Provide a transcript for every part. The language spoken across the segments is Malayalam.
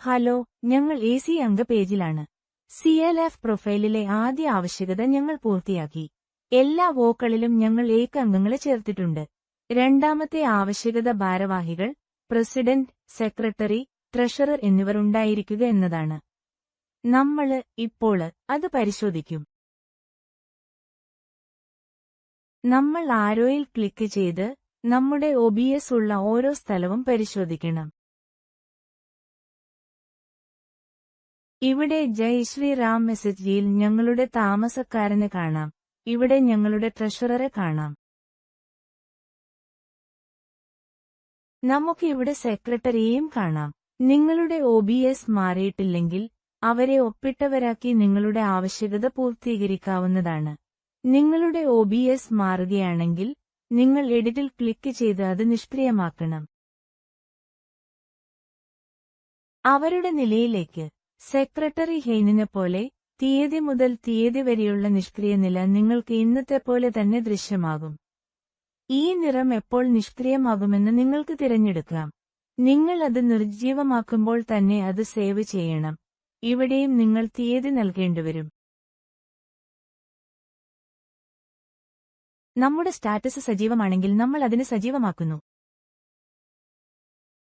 ഹലോ ഞങ്ങൾ എ സി അംഗ പേജിലാണ്. സി എൽ എഫ് പ്രൊഫൈലിലെ ആദ്യ ആവശ്യകത ഞങ്ങൾ പൂർത്തിയാക്കി. എല്ലാ വോക്കളിലും ഞങ്ങൾ ഏക്ക് അംഗങ്ങളെ ചേർത്തിട്ടുണ്ട്. രണ്ടാമത്തെ ആവശ്യകത ഭാരവാഹികൾ പ്രസിഡന്റ് സെക്രട്ടറി ട്രഷറർ എന്നിവർ ഉണ്ടായിരിക്കുക എന്നതാണ്. നമ്മൾ ഇപ്പോൾ അത് പരിശോധിക്കും. നമ്മൾ ആരോയിൽ ക്ലിക്ക് ചെയ്ത് നമ്മുടെ ഒബിഎസ് ഉള്ള ഓരോ സ്ഥലവും പരിശോധിക്കണം. ഇവിടെ ജയ് ശ്രീറാം മെസ്സേജിയിൽ ഞങ്ങളുടെ താമസക്കാരനെ കാണാം. ഇവിടെ ഞങ്ങളുടെ ട്രഷററെ കാണാം. നമുക്ക് ഇവിടെ സെക്രട്ടറിയെയും കാണാം. നിങ്ങളുടെ ഒബിഎസ് മാറിയിട്ടില്ലെങ്കിൽ അവരെ ഒപ്പിട്ടവരാക്കി നിങ്ങളുടെ ആവശ്യകത പൂർത്തീകരിക്കാവുന്നതാണ്. നിങ്ങളുടെ ഒബിഎസ് മാറുകയാണെങ്കിൽ നിങ്ങൾ എഡിറ്റിൽ ക്ലിക്ക് ചെയ്ത് അത് നിഷ്ക്രിയമാക്കണം. അവരുടെ നിലയിലേക്ക് സെക്രട്ടറി ഹെയ്നിനെ പോലെ തീയതി മുതൽ തീയതി വരെയുള്ള നിഷ്ക്രിയ നില നിങ്ങൾക്ക് ഇന്നത്തെ പോലെ തന്നെ ദൃശ്യമാകും. ഈ നിറം എപ്പോൾ നിഷ്ക്രിയമാകുമെന്ന് നിങ്ങൾക്ക് തിരഞ്ഞെടുക്കാം. നിങ്ങൾ അത് നിർജീവമാക്കുമ്പോൾ തന്നെ അത് സേവ് ചെയ്യണം. ഇവിടെയും നിങ്ങൾ തീയതി നൽകേണ്ടിവരും. നമ്മുടെ സ്റ്റാറ്റസ് സജീവമാണെങ്കിൽ നമ്മൾ അതിനെ സജീവമാക്കുന്നു.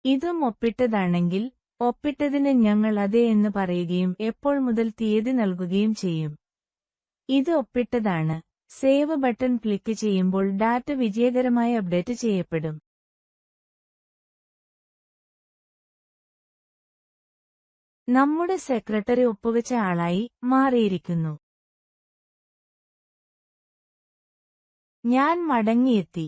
ഇതും ഒപ്പിട്ടതാണെങ്കിൽ ഒപ്പിട്ടതിന് ഞങ്ങൾ അതെ എന്ന് പറയുകയും എപ്പോൾ മുതൽ തീയതി നൽകുകയും ചെയ്യും. ഇത് ഒപ്പിട്ടതാണ്. സേവ് ബട്ടൺ ക്ലിക്ക് ചെയ്യുമ്പോൾ ഡാറ്റ വിജയകരമായി അപ്ഡേറ്റ് ചെയ്യപ്പെടും. നമ്മുടെ സെക്രട്ടറി ഒപ്പുവെച്ച ആളായി മാറിയിരിക്കുന്നു. ഞാൻ മടങ്ങിയെത്തി.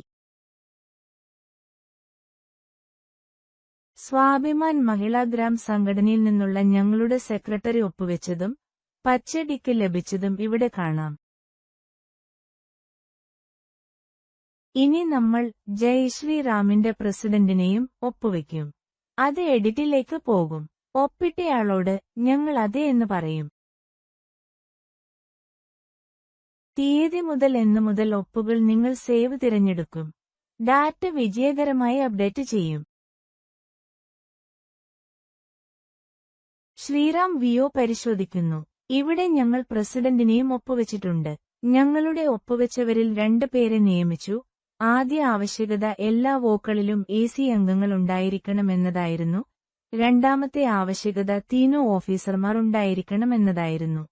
സ്വാഭിമാൻ മഹിളാഗ്രാം സംഘടനയിൽ നിന്നുള്ള ഞങ്ങളുടെ സെക്രട്ടറി ഒപ്പുവെച്ചതും പച്ചടിക്ക് ലഭിച്ചതും ഇവിടെ കാണാം. ഇനി നമ്മൾ ജയ് ശ്രീറാമിന്റെ പ്രസിഡന്റിനെയും ഒപ്പുവെക്കും. അത് എഡിറ്റിലേക്ക് പോകും. ഒപ്പിട്ടയാളോട് ഞങ്ങൾ അതെ എന്ന് പറയും. തീയതി മുതൽ എന്ന് മുതൽ ഒപ്പുകൾ നിങ്ങൾ സേവ് തിരഞ്ഞെടുക്കും. ഡാറ്റ വിജയകരമായി അപ്ഡേറ്റ് ചെയ്യും. ശ്രീറാം വിയോ പരിശോധിക്കുന്നു. ഇവിടെ ഞങ്ങൾ പ്രസിഡന്റിനെയും ഒപ്പുവെച്ചിട്ടുണ്ട്. ഞങ്ങളുടെ ഒപ്പുവെച്ചവരിൽ രണ്ട് പേരെ നിയമിച്ചു. ആദ്യ ആവശ്യകത എല്ലാ വോക്കളിലും എ സി അംഗങ്ങൾ ഉണ്ടായിരിക്കണം എന്നതായിരുന്നു രണ്ടാമത്തെ ആവശ്യകത തീനോ ഓഫീസർമാർ ഉണ്ടായിരിക്കണം എന്നതായിരുന്നു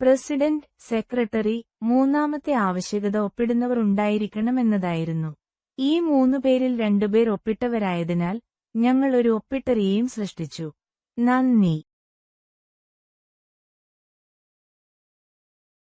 പ്രസിഡന്റ് സെക്രട്ടറി മൂന്നാമത്തെ ആവശ്യകത ഒപ്പിടുന്നവർ ഉണ്ടായിരിക്കണം എന്നതായിരുന്നു ഈ മൂന്നു പേരിൽ രണ്ടുപേർ ഒപ്പിട്ടവരായതിനാൽ ഞങ്ങൾ ഒരു ഒപ്പിട്ടറിയെയും സൃഷ്ടിച്ചു. 何に